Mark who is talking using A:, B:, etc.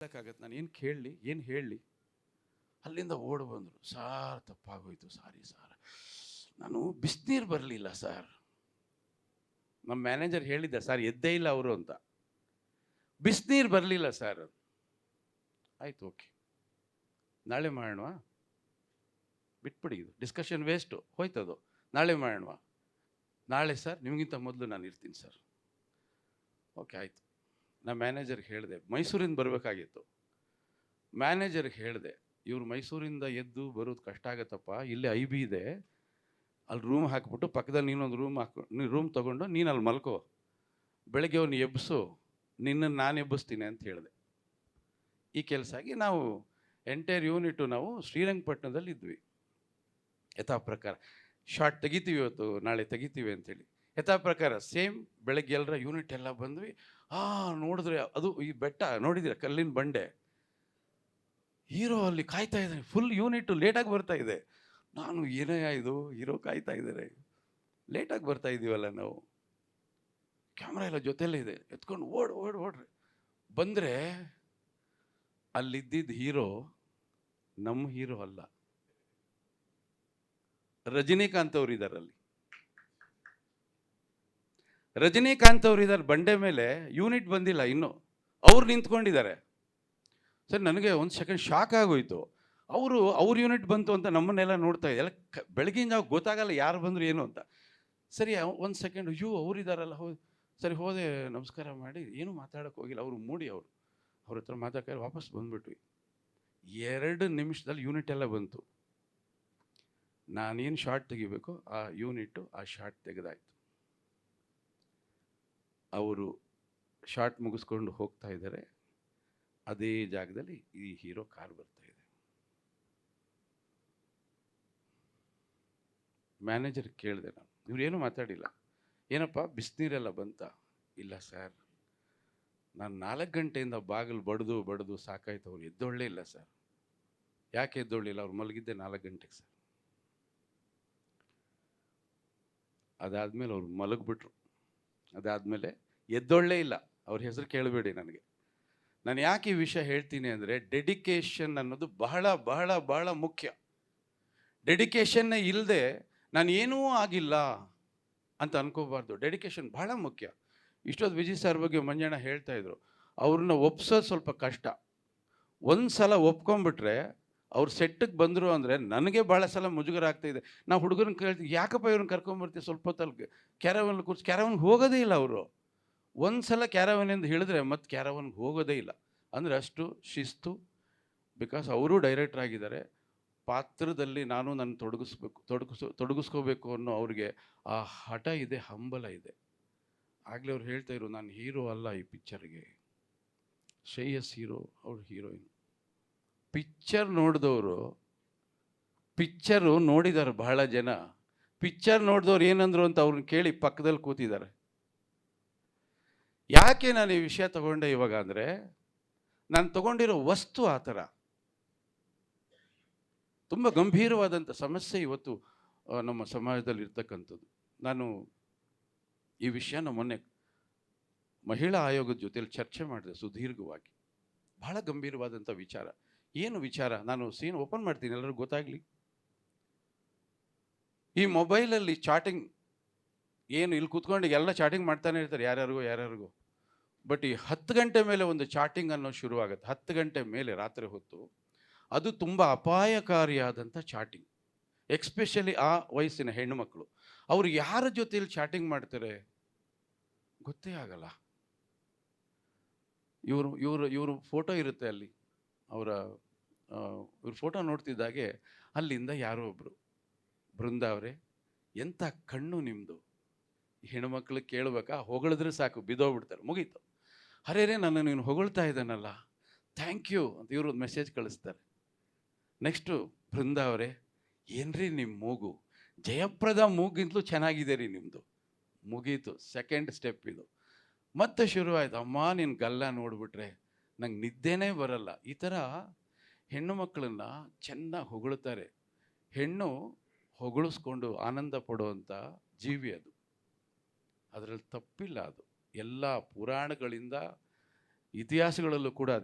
A: ಹೇಳಕ್ಕಾಗತ್ತೆ ನಾನು ಏನು ಕೇಳಲಿ, ಏನು ಹೇಳಲಿ? ಅಲ್ಲಿಂದ ಓಡಿ ಬಂದರು. ಸಾರ್, ತಪ್ಪಾಗೋಯ್ತು. Sorry, sir. ನಾನು ಬಿಸಿನೀರು ಬರಲಿಲ್ಲ, ಸರ್. ನಮ್ಮ ಮ್ಯಾನೇಜರ್ ಹೇಳಿದ್ದ, ಸರ್, ಎದ್ದೇ ಇಲ್ಲ ಅವರು ಅಂತ. ಬಿಸಿನೀರು ಬರಲಿಲ್ಲ, ಸರ್. ಆಯ್ತು, ಓಕೆ. ನಾಳೆ ಮಾಡೋಣ ಬಿಟ್ಬಿಡಿ ಇದು. Discussion waste. ಹೋಯ್ತದು. ನಾಳೆ ಮಾಡೋಣ ನಾಳೆ, ಸರ್, ನಿಮಗಿಂತ ಮೊದಲು ನಾನು ಇರ್ತೀನಿ, ಸರ್. ಓಕೆ, ಆಯಿತು. ನಾ ಮ್ಯಾನೇಜರ್ಗೆ ಹೇಳಿದೆ, ಮೈಸೂರಿಂದ ಬರಬೇಕಾಗಿತ್ತು. ಮ್ಯಾನೇಜರ್ಗೆ ಹೇಳಿದೆ, ಇವ್ರು ಮೈಸೂರಿಂದ ಎದ್ದು ಬರೋದು ಕಷ್ಟ ಆಗತ್ತಪ್ಪ, ಇಲ್ಲಿ ಐ ಬಿ ಇದೆ. ಅಲ್ಲಿ ರೂಮ್ ಹಾಕ್ಬಿಟ್ಟು ಪಕ್ಕದಲ್ಲಿ ನೀನೊಂದು ರೂಮ್ ಹಾಕು, ನೀ ರೂಮ್ ತೊಗೊಂಡು ನೀನು ಅಲ್ಲಿ ಮಲ್ಕೋ. ಬೆಳಗ್ಗೆ ಅವ್ನು ಎಬ್ಬಿಸು ನಿನ್ನನ್ನು ನಾನು ಎಬ್ಬಿಸ್ತೀನಿ ಅಂತ ಹೇಳಿದೆ. ಈ ಕೆಲಸ ಆಗಿ ನಾವು ಎಂಟೈರ್ ಯೂನಿಟು ನಾವು ಶ್ರೀರಂಗಪಟ್ಟಣದಲ್ಲಿ ಇದ್ವಿ ಯಥಾ ಪ್ರಕಾರ. ಶಾರ್ಟ್ ತೆಗಿತೀವಿ ಇವತ್ತು, ನಾಳೆ ತೆಗಿತೀವಿ ಅಂತೇಳಿ ಯಥಾ ಪ್ರಕಾರ ಸೇಮ್ ಬೆಳಗ್ಗೆ ಎಲ್ಲರ ಯೂನಿಟ್ ಎಲ್ಲ ಬಂದ್ವಿ. ಆ, ನೋಡಿದ್ರೆ ಅದು ಈ ಬೆಟ್ಟ ನೋಡಿದ್ರೆ ಕಲ್ಲಿನ ಬಂಡೆ? ಹೀರೋ ಅಲ್ಲಿ ಕಾಯ್ತಾ ಇದ್ದಾರೆ ಫುಲ್ ಯೂನಿಟ್ ಲೇಟಾಗಿ ಬರ್ತಾ ಇದೆ. ನಾನು ಏನೇ ಇದು ಹೀರೋ ಕಾಯ್ತಾ ಇದ್ದಾರೆ. ಲೇಟಾಗಿ ಬರ್ತಾ ಇದೀವಲ್ಲ ನಾವು. ಕ್ಯಾಮ್ರಾ ಎಲ್ಲ ಜೊತೆಯಲ್ಲೇ ಇದೆ. ಎತ್ಕೊಂಡು ಓಡ್ ಓಡ್, ಓಡ್ರಿ. ಬಂದರೆ ಅಲ್ಲಿದ್ದಿದ್ದ ಹೀರೋ ನಮ್ಮ ಹೀರೋ ಅಲ್ಲ. ರಜನಿಕಾಂತ್ ಅವರು ಇದ್ದಾರೆ ರಜನಿಕಾಂತ್ ಅವರು ಇದ್ದಾರೆ, ಬಂಡೆ ಮೇಲೆ ಯೂನಿಟ್ ಬಂದಿಲ್ಲ ಇನ್ನು. ಅವ್ರು ನಿಂತ್ಕೊಂಡಿದ್ದಾರೆ. ಸರ್, ನನಗೆ ಒಂದು ಸೆಕೆಂಡ್ ಶಾಕ್ ಆಗೋಯ್ತು. ಅವರು, ಅವ್ರ ಯೂನಿಟ್ ಬಂತು ಅಂತ ನಮ್ಮನ್ನೆಲ್ಲ ನೋಡ್ತಾ ಎಲ್ಲ ಬೆಳಗಿನ ನಾವು ಗೊತ್ತಾಗಲ್ಲ ಯಾರು ಬಂದರು ಏನು ಅಂತ. ಸರಿ ಒಂದು ಸೆಕೆಂಡ್ ಅಯ್ಯೋ ಇದ್ದಾರಲ್ಲ, ಹೌದು. ಸರಿ, ಹೋದೆ, ನಮಸ್ಕಾರ ಮಾಡಿ. ಏನೂ ಮಾತಾಡೋಕೆ ಹೋಗಿಲ್ಲ. ಅವರು ಮೂಡಿ ಅವರು. ಅವ್ರ ಹತ್ರ ಮಾತಾಡ್ಕೊಂಡು ವಾಪಸ್ ಬಂದ್ಬಿಟ್ವಿ. ಎರಡು ನಿಮಿಷದಲ್ಲಿ ಯೂನಿಟ್ ಎಲ್ಲ ಬಂತು. ನಾನೇನು ಶಾರ್ಟ್ ತೆಗಿಬೇಕು? ಆ ಯೂನಿಟ್ಟು ಆ ಶಾರ್ಟ್ ತೆಗೆದಾಯ್ತು. ಅವರು ಶಾರ್ಟ್ ಮುಗಿಸ್ಕೊಂಡು ಹೋಗ್ತಾ ಇದ್ದಾರೆ. ಅದೇ ಜಾಗದಲ್ಲಿ ಈ ಹೀರೋ ಕಾರ್ ಬರ್ತಾ ಇದೆ. ಮ್ಯಾನೇಜರ್ ಕೇಳಿದೆ ನಾನು ಇವ್ರೇನು ಮಾತಾಡಿಲ್ಲ? ಏನಪ್ಪ ಬಿಸಿನೀರೆಲ್ಲ ಬಂತ? ಇಲ್ಲ ಸರ್. ನಾನು ನಾಲ್ಕು ಗಂಟೆಯಿಂದ ಬಾಗಿಲು ಬಡ್ದು ಬಡ್ದು ಸಾಕಾಯ್ತು. ಅವ್ರು ಎದ್ದೊಳ್ಳೇ ಇಲ್ಲ ಸರ್. ಯಾಕೆ ಎದ್ದೊಳ್ಳಿಲ್ಲ? ಅವ್ರು ಮಲಗಿದ್ದೆ ನಾಲ್ಕು ಗಂಟೆಗೆ ಸರ್. ಅದಾದಮೇಲೆ ಅವ್ರು ಮಲಗಿಬಿಟ್ರು. ಅದಾದಮೇಲೆ ಎದ್ದೊಳ್ಳೇ ಇಲ್ಲ. ಅವ್ರ ಹೆಸರು ಕೇಳಬೇಡಿ ನನಗೆ. ನಾನು ಯಾಕೆ ಈ ವಿಷಯ ಹೇಳ್ತೀನಿ ಅಂದರೆ ಡೆಡಿಕೇಶನ್ ಅನ್ನೋದು ಬಹಳ ಬಹಳ ಬಹಳ ಮುಖ್ಯ. ಡೆಡಿಕೇಶನ್ನೇ ಇಲ್ಲದೆ ನಾನು ಏನೂ ಆಗಿಲ್ಲ ಅಂತ ಅನ್ಕೋಬಾರ್ದು. ಡೆಡಿಕೇಶನ್ ಬಹಳ ಮುಖ್ಯ. ಇಷ್ಟೊತ್ತು ವಿಜಯ್ ಸರ್ ಬಗ್ಗೆ ಮಂಜಣ್ಣ ಹೇಳ್ತಾಯಿದ್ರು ಅವ್ರನ್ನ ಒಪ್ಸೋದು ಸ್ವಲ್ಪ ಕಷ್ಟ. ಒಂದು ಸಲ ಒಪ್ಕೊಂಡ್ಬಿಟ್ರೆ ಅವ್ರು ಸೆಟ್ಟಿಗೆ ಬಂದರು ಅಂದರೆ ನನಗೆ ಭಾಳ ಸಲ ಮುಜುಗರ ಆಗ್ತಾ ಇದೆ. ನಾವು ಹುಡುಗರನ್ನ ಕೇಳ್ತೀವಿ ಯಾಕಪ್ಪ ಇವ್ರನ್ನ ಕರ್ಕೊಂಬರ್ತೀವಿ ಸ್ವಲ್ಪ ಹೊತ್ತಲ್ಲಿ ಕ್ಯಾರವನ್ ಕೂರ್ಸಿ, ಕ್ಯಾರವನ್ಗೆ ಹೋಗೋದೇ ಇಲ್ಲ ಅವರು. ಒಂದು ಸಲ ಎಂದು ಹೇಳಿದ್ರೆ ಮತ್ತೆ ಕ್ಯಾರವನ್ಗೆ ಹೋಗೋದೇ ಇಲ್ಲ. ಅಂದರೆ ಅಷ್ಟು ಶಿಸ್ತು ಬಿಕಾಸ್ ಅವರು ಡೈರೆಕ್ಟರ್ ಆಗಿದ್ದಾರೆ. ಪಾತ್ರದಲ್ಲಿ ನಾನು ನನ್ನ ತೊಡಗಿಸ್ಬೇಕು, ತೊಡಗಿಸ್, ತೊಡಗಿಸ್ಕೋಬೇಕು ಅನ್ನೋ ಅವ್ರಿಗೆ ಆ ಹಠ ಇದೆ, ಹಂಬಲ ಇದೆ. ಆಗಲೇ ಅವ್ರು ಹೇಳ್ತಾ ಇರು ನಾನು ಹೀರೋ ಅಲ್ಲ ಈ ಪಿಕ್ಚರ್ಗೆ ಶ್ರೇಯಸ್ ಹೀರೋ ಅವ್ರು ಹೀರೋಯಿನ್ ಪಿಕ್ಚರ್ ನೋಡಿದವರು, ಪಿಕ್ಚರು ನೋಡಿದ್ದಾರೆ ಬಹಳ ಜನ. ಪಿಕ್ಚರ್ ನೋಡಿದವ್ರು ಏನಂದ್ರು ಅಂತ ಅವ್ರನ್ನ ಕೇಳಿ ಪಕ್ಕದಲ್ಲಿ ಕೂತಿದ್ದಾರೆ ಯಾಕೆ ನಾನು ಈ ವಿಷಯ ತಗೊಂಡೆ ಇವಾಗ ಅಂದರೆ, ನಾನು ತಗೊಂಡಿರೋ ವಸ್ತು ಆ ಥರ. ತುಂಬ ಗಂಭೀರವಾದಂಥ ಸಮಸ್ಯೆ ಇವತ್ತು ನಮ್ಮ ಸಮಾಜದಲ್ಲಿ ಇರ್ತಕ್ಕಂಥದ್ದು. ನಾನು ಈ ವಿಷಯನ ಮೊನ್ನೆ ಮಹಿಳಾ ಆಯೋಗದ ಜೊತೆಯಲ್ಲಿ ಚರ್ಚೆ ಮಾಡಿದೆ ಸುದೀರ್ಘವಾಗಿ. ಬಹಳ ಗಂಭೀರವಾದಂಥ ವಿಚಾರ. ಏನು ವಿಚಾರ? ನಾನು ಸೀನ್ ಓಪನ್ ಮಾಡ್ತೀನಿ ಎಲ್ಲರಿಗೂ ಗೊತ್ತಾಗಲಿ. ಈ ಮೊಬೈಲಲ್ಲಿ ಚಾಟಿಂಗ್ ಏನು ಇಲ್ಲಿ ಕೂತ್ಕೊಂಡು ಎಲ್ಲ ಚಾಟಿಂಗ್ ಮಾಡ್ತಾನೆ ಇರ್ತಾರೆ ಯಾರ್ಯಾರಿಗೂ ಯಾರ್ಯಾರಿಗೂ. ಬಟ್ ಈ ಹತ್ತು ಗಂಟೆ ಮೇಲೆ ಒಂದು ಚಾಟಿಂಗ್ ಅನ್ನೋ ಶುರುವಾಗುತ್ತೆ. ಹತ್ತು ಗಂಟೆ ಮೇಲೆ ರಾತ್ರಿ ಹೊತ್ತು ಅದು ತುಂಬ ಅಪಾಯಕಾರಿಯಾದಂಥ ಚಾಟಿಂಗ್ ಎಕ್ಸ್ಪೆಷಲಿ ಆ ವಯಸ್ಸಿನ ಹೆಣ್ಣುಮಕ್ಕಳು ಅವರು ಯಾರ ಜೊತೆಯಲ್ಲಿ ಚಾಟಿಂಗ್ ಮಾಡ್ತಾರೆ? ಗೊತ್ತೇ ಆಗಲ್ಲ. ಇವರು ಇವರು ಇವರು ಫೋಟೋ ಇರುತ್ತೆ ಅಲ್ಲಿ. ಅವರ ಇವ್ರ ಫೋಟೋ ನೋಡ್ತಿದ್ದಾಗೆ ಅಲ್ಲಿಂದ ಯಾರೋ ಒಬ್ಬರು ಬೃಂದ ಅವರೇ ಎಂಥ ಕಣ್ಣು ನಿಮ್ಮದು ಹೆಣ್ಮಕ್ಳು ಕೇಳ್ಬೇಕಾ? ಹೊಗಳಿದ್ರೆ ಸಾಕು, ಬಿದ್ದೋಗ್ಬಿಡ್ತಾರೆ, ಮುಗೀತು. ಹರೇರೇ ನನ್ನ ನೀನು ಹೊಗಳ್ತಾ ಇದ್ದಾನಲ್ಲ ಥ್ಯಾಂಕ್ ಯು ಅಂತ ಇವರು ಒಂದು ಮೆಸೇಜ್ ಕಳಿಸ್ತಾರೆ. ನೆಕ್ಸ್ಟು ಬೃಂದ ಅವರೇ, ಏನ್ರಿ ನಿಮ್ಮ ಮೂಗು? ಜಯಪ್ರದ ಮೂಗಿಂತಲೂ ಚೆನ್ನಾಗಿದೆ ರೀ ನಿಮ್ಮದು ಮುಗೀತು ಸೆಕೆಂಡ್ ಸ್ಟೆಪ್ ಇದು. ಮತ್ತೆ ಶುರುವಾಯಿತು, ಅಮ್ಮ ನಿನ್ನ ಗಲ್ಲ ನೋಡಿಬಿಟ್ರೆ ನಂಗೆ ನಿದ್ದೆನೇ ಬರಲ್ಲ. ಈ ಥರ ಹೆಣ್ಣು ಮಕ್ಕಳನ್ನ ಚೆನ್ನಾಗಿ ಹೊಗಳ್ತಾರೆ. ಹೆಣ್ಣು ಹೊಗಳಿಸ್ಕೊಂಡು ಆನಂದ ಪಡುವಂಥ ಜೀವಿ ಅದು. ಅದರಲ್ಲಿ ತಪ್ಪಿಲ್ಲ ಅದು. ಎಲ್ಲ ಪುರಾಣಗಳಿಂದ ಇತಿಹಾಸಗಳಲ್ಲೂ ಕೂಡ ಅದು